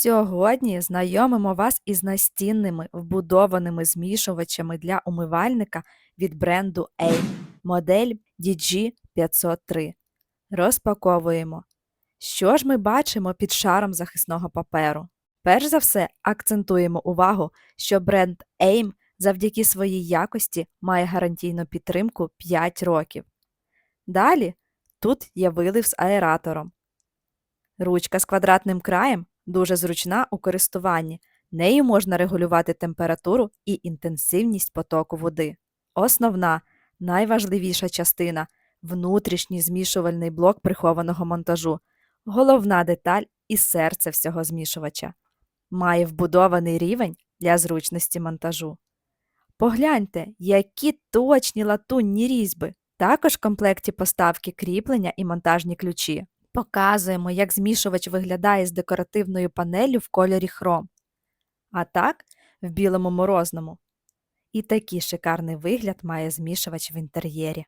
Сьогодні знайомимо вас із настінними вбудованими змішувачами для умивальника від бренду AIM, модель DG503. Розпаковуємо. Що ж ми бачимо під шаром захисного паперу? Перш за все, акцентуємо увагу, що бренд AIM завдяки своїй якості має гарантійну підтримку 5 років. Далі тут є вилив з аератором. Ручка з квадратним краєм дуже зручна у користуванні. Нею можна регулювати температуру і інтенсивність потоку води. Основна, найважливіша частина внутрішній змішувальний блок прихованого монтажу, головна деталь і серце всього змішувача. Має вбудований рівень для зручності монтажу. Погляньте, які точні латунні різьби. Також в комплекті поставки кріплення і монтажні ключі. Показуємо, як змішувач виглядає з декоративною панеллю в кольорі хром. А так в білому морозному. І такий шикарний вигляд має змішувач в інтер'єрі.